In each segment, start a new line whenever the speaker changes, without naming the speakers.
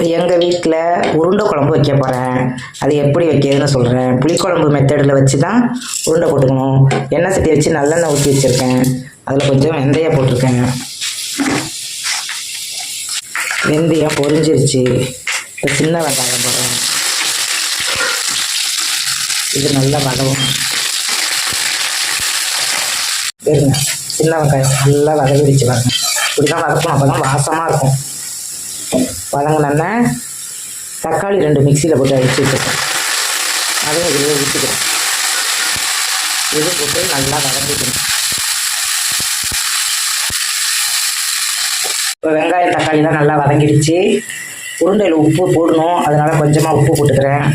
இப்போ எங்கள் வீட்டில் உருண்டை குழம்பு வைக்க போகிறேன் அது எப்படி வைக்கிறதுன்னு சொல்கிறேன் புளிக்குழம்பு மெத்தடில் வச்சு தான் உருண்டை போட்டுக்கணும். எண்ணெய் சட்டி வச்சு நல்லெண்ணெய் ஊற்றி வச்சுருக்கேன். அதில் கொஞ்சம் வெந்தயம் போட்டிருக்கேன். வெந்தயம் பொரிஞ்சிருச்சு. இப்போ சின்ன வெங்காயம் போடுறேன். இது நல்லா வதவும். சின்ன வெங்காயம் நல்லா வதவிடுச்சு பாருங்க. இப்படி தான் வதக்கணும். அப்போ தான் வாசமாக இருக்கும். வதங்கினோன்னே தக்காளி ரெண்டு மிக்சியில் போட்டு அடித்து வச்சுருக்கேன். அதையும் இதில் ஊற்றிக்கிறேன் இது போட்டு நல்லா வதக்கிக்கணும். இப்போ வெங்காயம் தக்காளிலாம் நல்லா வதங்கிடுச்சு. உருண்டையில் உப்பு போடணும். அதனால் கொஞ்சமாக உப்பு போட்டுக்கிறேன்.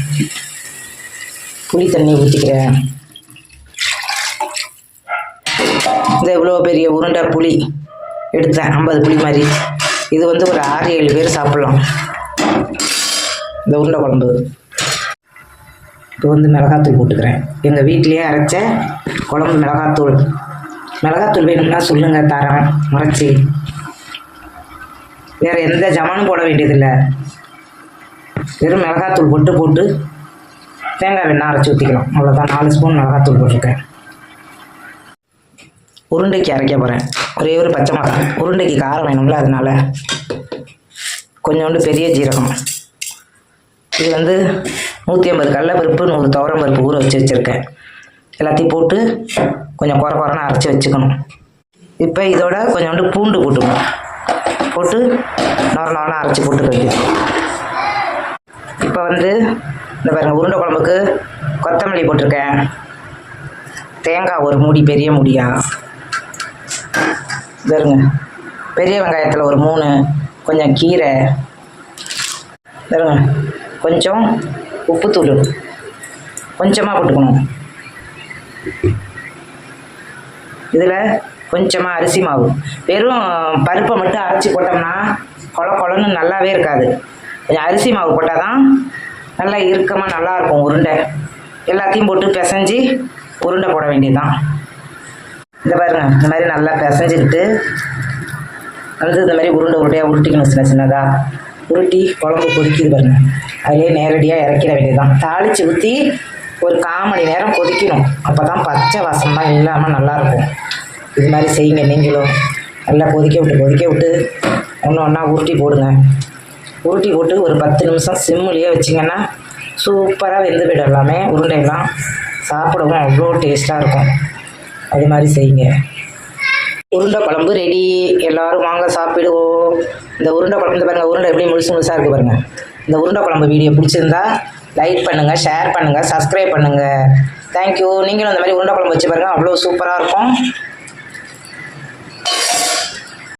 புளி தண்ணி ஊற்றிக்கிறேன் இந்த இவ்வளோ பெரிய உருண்டை புளி எடுத்தேன். ஐம்பது புளி மாதிரி. இது வந்து ஒரு ஆறு ஏழு பேர் சாப்பிட்லாம். இந்த உருண்டை குழம்பு. இப்போ வந்து மிளகாத்தூள் போட்டுக்கிறேன். எங்கள் வீட்டிலேயே அரைச்ச குழம்பு மிளகாத்தூள். மிளகாத்தூள் வேணும்னா சொல்லுங்கள் தரேன் முறைச்சி. வேறு எந்த ஜமானும் போட வேண்டியதில்லை. வெறும் மிளகாத்தூள் போட்டு போட்டு தேங்காய் வெண்ணெய் அரைச்சி ஊற்றிக்கலாம் அவ்வளோதான் நாலு ஸ்பூன் மிளகாத்தூள் போட்டிருக்கேன். உருண்டைக்கு அரைக்க போகிறேன் ஒரே ஒரு பச்சை மிளகாய் உருண்டைக்கு காரம் வேணும்ல அதனால். கொஞ்சோண்டு பெரிய ஜீரகம். இது வந்து நூற்றி ஐம்பது கடலப்பருப்பு நூறு துவரம் பருப்பு ஊற வச்சு வச்சுருக்கேன். எல்லாத்தையும் போட்டு கொஞ்சம் குறை குறைன்னு அரைச்சி வச்சுக்கணும். இப்போ இதோட கொஞ்சோண்டு பூண்டு போட்டுக்கணும். போட்டு நொர நோரம் அரைச்சி போட்டு வேண்டியது இப்போ வந்து இந்த பாருங்கள் உருண்டை குழம்புக்கு கொத்தமல்லி போட்டிருக்கேன். தேங்காய் ஒரு மூடி பெரிய மூடியா? தருங்க பெரிய வெங்காயத்தில் ஒரு மூணு கொஞ்சம் கீரை. தருங்க கொஞ்சம் உப்புத்தூள். கொஞ்சமாக போட்டுக்கணும். இதில் கொஞ்சமாக அரிசி மாவு. வெறும் பருப்பை மட்டும் அரைச்சி போட்டோம்னா கொல கொலன்னு நல்லாவே இருக்காது. கொஞ்சம் அரிசி மாவு போட்டால் தான் நல்லா இறுக்கமாக நல்லாயிருக்கும் உருண்டை. எல்லாத்தையும் போட்டு பிசைஞ்சு உருண்டை போட வேண்டியதுதான். இந்த பாருங்க இந்த மாதிரி நல்லா பிசைஞ்சுக்கிட்டு வந்து இந்த மாதிரி உருண்டை உருண்டையாக உருட்டிக்கணும் சின்ன சின்னதாக உருட்டி குழம்பு கொதிக்குது பாருங்க. அதிலே நேரடியாக இறக்கிட வேண்டியதுதான். தாளித்து ஊற்றி ஒரு கால் மணி நேரம் கொதிக்கணும். அப்போ தான் பச்சை வாசம்லாம் இல்லாமல் நல்லாயிருக்கும் இது மாதிரி செய்யுங்க நீங்களும். நல்லா கொதிக்க விட்டு கொதிக்க விட்டு ஒன்று ஒன்றா உருட்டி போடுங்க. உருட்டி போட்டு ஒரு பத்து நிமிஷம் சிம்முலேயே வச்சிங்கன்னா சூப்பராக வெந்து போயிடும் எல்லாமே. உருண்டையெல்லாம் சாப்பிடவும் அவ்வளோ டேஸ்ட்டாக இருக்கும். அது மாதிரி செய்யுங்க. உருண்டை குழம்பு ரெடி எல்லாரும் வாங்க சாப்பிடுவோம். இந்த உருண்டை குழம்பு இந்த பாருங்கள் உருண்டை எப்படி முழுசு முழுசாக இருக்குது பாருங்கள் இந்த உருண்டை குழம்பு வீடியோ பிடிச்சிருந்தா லைக் பண்ணுங்கள் ஷேர் பண்ணுங்கள் சப்ஸ்கிரைப் பண்ணுங்கள் தேங்க்யூ நீங்களும் இந்த மாதிரி உருண்டை குழம்பு வச்சு பாருங்கள் அவ்வளோ சூப்பராக இருக்கும்.